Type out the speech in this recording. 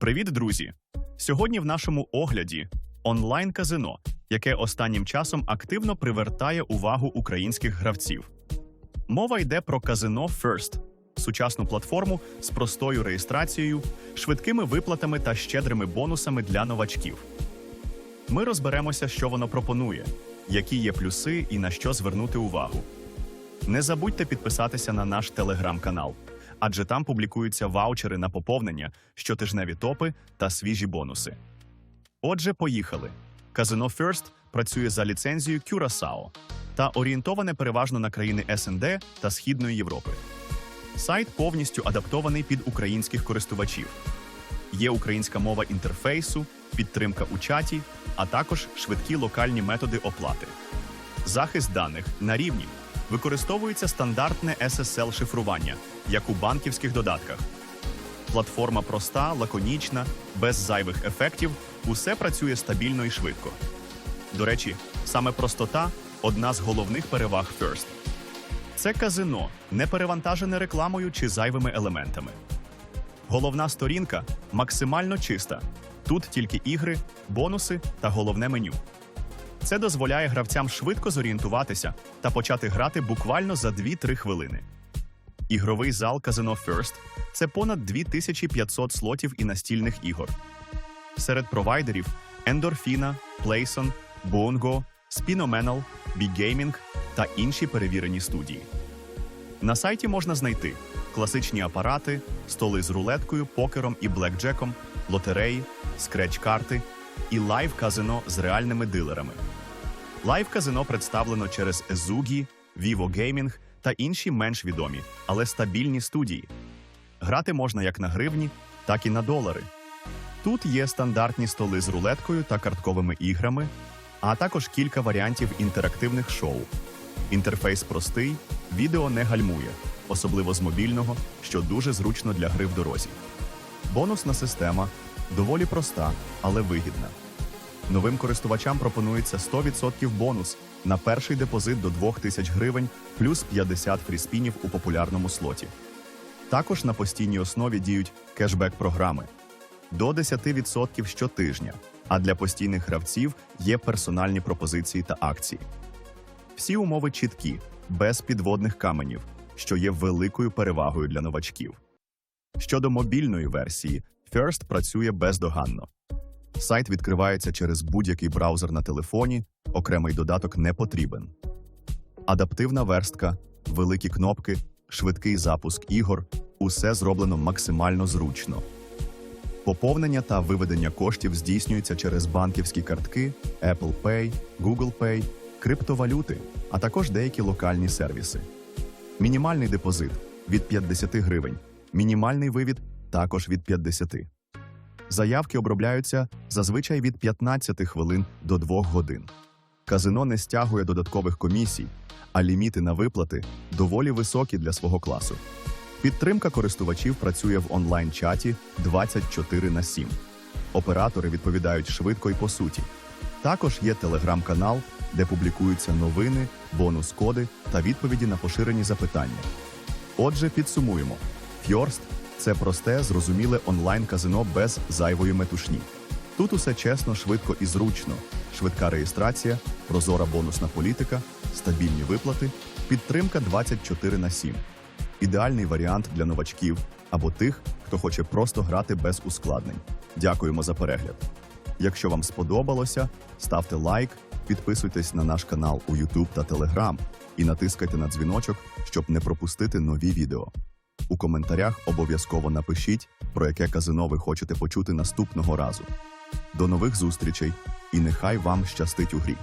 Привіт, друзі! Сьогодні в нашому огляді онлайн-казино, яке останнім часом активно привертає увагу українських гравців. Мова йде про казино First – сучасну платформу з простою реєстрацією, швидкими виплатами та щедрими бонусами для новачків. Ми розберемося, що воно пропонує, які є плюси і на що звернути увагу. Не забудьте підписатися на наш телеграм-канал, адже там публікуються ваучери на поповнення, щотижневі топи та свіжі бонуси. Отже, поїхали. Казино First працює за ліцензією Curaçao та орієнтоване переважно на країни СНД та Східної Європи. Сайт повністю адаптований під українських користувачів. Є українська мова інтерфейсу, підтримка у чаті, а також швидкі локальні методи оплати. Захист даних на рівні використовується стандартне SSL шифрування, як у банківських додатках. Платформа проста, лаконічна, без зайвих ефектів, усе працює стабільно і швидко. До речі, саме простота одна з головних переваг First. Це казино, не перевантажене рекламою чи зайвими елементами. Головна сторінка максимально чиста. Тут тільки ігри, бонуси та головне меню. Це дозволяє гравцям швидко зорієнтуватися та почати грати буквально за 2-3 хвилини. Ігровий зал казино First – це понад 2500 слотів і настільних ігор. Серед провайдерів Endorfina, Playson, Bongo, Spinomenal, Big Gaming та інші перевірені студії. На сайті можна знайти класичні апарати, столи з рулеткою, покером і блекджеком, лотереї, скреч-карти і лайв-казино з реальними дилерами. Лайв-казино представлено через Ezugi, Vivo Gaming та інші менш відомі, але стабільні студії. Грати можна як на гривні, так і на долари. Тут є стандартні столи з рулеткою та картковими іграми, а також кілька варіантів інтерактивних шоу. Інтерфейс простий, відео не гальмує, особливо з мобільного, що дуже зручно для гри в дорозі. Бонусна система доволі проста, але вигідна. Новим користувачам пропонується 100% бонус на перший депозит до 2000 гривень плюс 50 фріспінів у популярному слоті. Також на постійній основі діють кешбек-програми до 10% щотижня, а для постійних гравців є персональні пропозиції та акції. Всі умови чіткі, без підводних каменів, що є великою перевагою для новачків. Щодо мобільної версії, First працює бездоганно. Сайт відкривається через будь-який браузер на телефоні, окремий додаток не потрібен. Адаптивна верстка, великі кнопки, швидкий запуск ігор усе зроблено максимально зручно. Поповнення та виведення коштів здійснюється через банківські картки, Apple Pay, Google Pay, криптовалюти, а також деякі локальні сервіси. Мінімальний депозит від 50 гривень, мінімальний вивід також від 50. Заявки обробляються зазвичай від 15 хвилин до 2 годин. Казино не стягує додаткових комісій, а ліміти на виплати доволі високі для свого класу. Підтримка користувачів працює в онлайн-чаті 24 на 7. Оператори відповідають швидко і по суті. Також є телеграм-канал, де публікуються новини, бонус-коди та відповіді на поширені запитання. Отже, підсумуємо: Фьорст це просте, зрозуміле онлайн-казино без зайвої метушні. Тут усе чесно, швидко і зручно. Швидка реєстрація, прозора бонусна політика, стабільні виплати, підтримка 24 на 7. Ідеальний варіант для новачків або тих, хто хоче просто грати без ускладнень. Дякуємо за перегляд. Якщо вам сподобалося, ставте лайк, підписуйтесь на наш канал у YouTube та Telegram і натискайте на дзвіночок, щоб не пропустити нові відео. У коментарях обов'язково напишіть, про яке казино ви хочете почути наступного разу. До нових зустрічей і нехай вам щастить у грі!